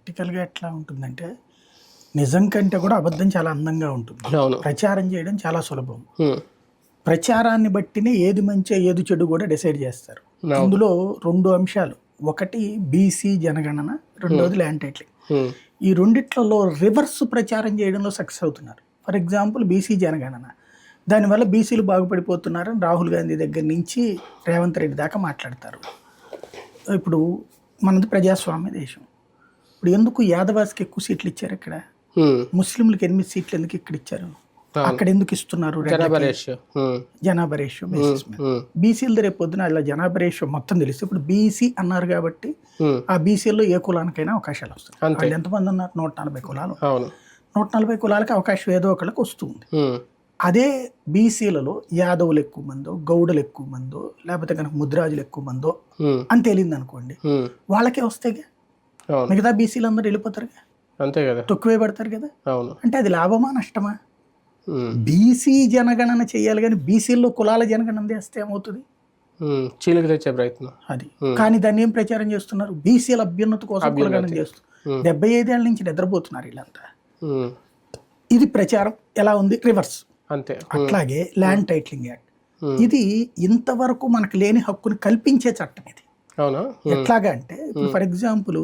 ప్రాక్టికల్గా ఎట్లా ఉంటుందంటే నిజం కంటే కూడా అబద్ధం చాలా అందంగా ఉంటుంది. ప్రచారం చేయడం చాలా సులభం. ప్రచారాన్ని బట్టినే ఏది మంచి ఏది చెడు కూడా డిసైడ్ చేస్తారు. అందులో రెండు అంశాలు. ఒకటి బీసీ జనగణన రెండోది ల్యాండ్ టైటిలింగ్. ఈ రెండిట్లలో రివర్స్ ప్రచారం చేయడంలో సక్సెస్ అవుతున్నారు. ఫర్ ఎగ్జాంపుల్ బీసీ జనగణన. దానివల్ల బీసీలు బాగుపడిపోతున్నారని రాహుల్ గాంధీ దగ్గర నుంచి రేవంత్ రెడ్డి దాకా మాట్లాడతారు. ఇప్పుడు మనది ప్రజాస్వామ్య దేశం. ఇప్పుడు ఎందుకు యాదవాస్కి ఎక్కువ సీట్లు ఇచ్చారు ఇక్కడ. ముస్లింలకు ఎనిమిది సీట్లు ఎందుకు ఇక్కడ ఇచ్చారు అక్కడ ఎందుకు ఇస్తున్నారు? జనాభా రేషియో బేసిస్ మీద. బీసీలు రేపు పొద్దున ఇలా జనాభా రేషియో మొత్తం తెలిస్తే ఇప్పుడు బీసీ అన్నారు కాబట్టి. ఆ బీసీల్లో ఏ కులానికైనా అవకాశాలు వస్తాయి. వాళ్ళు ఎంతమంది ఉన్నారు నూట నలభై కులాలు నూట నలభై కులాలకి అవకాశం ఏదో ఒకళ్ళకి వస్తుంది. అదే బీసీలలో యాదవులు ఎక్కువ మందో గౌడలు ఎక్కువ మందో లేకపోతే కనుక ముద్రాజులు ఎక్కువ మందో. అని తేలింది అనుకోండి. వాళ్ళకే వస్తాయిగా అవును మిగతా బీసీలు అందరూ వెళ్ళిపోతారుగా? అంతే కదా. తక్కువే పడతారు కదా? అవును. అంటే అది లాభమా నష్టమా. బీసీ జనగణన చేయాలి కానీ బీసీల్లో కులాల జనగణన చేస్తే ఏమవుతుంది. చీలిక తెచ్చే ప్రయత్నం. అది. కానీ దాన్ని ఏం ప్రచారం చేస్తున్నారు? బీసీల అభ్యున్నతి కోసం కులగణన చేస్తున్నారు. డెబ్బై ఐదేళ్ళ నుంచి నిద్రపోతున్నారు వీళ్ళంతా. ఇది ప్రచారం. ఎలా ఉంది? రివర్స్. అంతే. అట్లాగే ల్యాండ్ టైటిలింగ్ యాక్ట్. ఇది ఇంతవరకు మనకు లేని హక్కుని కల్పించే చట్టం ఇది. ఎట్లాగా అంటే ఫర్ ఎగ్జాంపుల్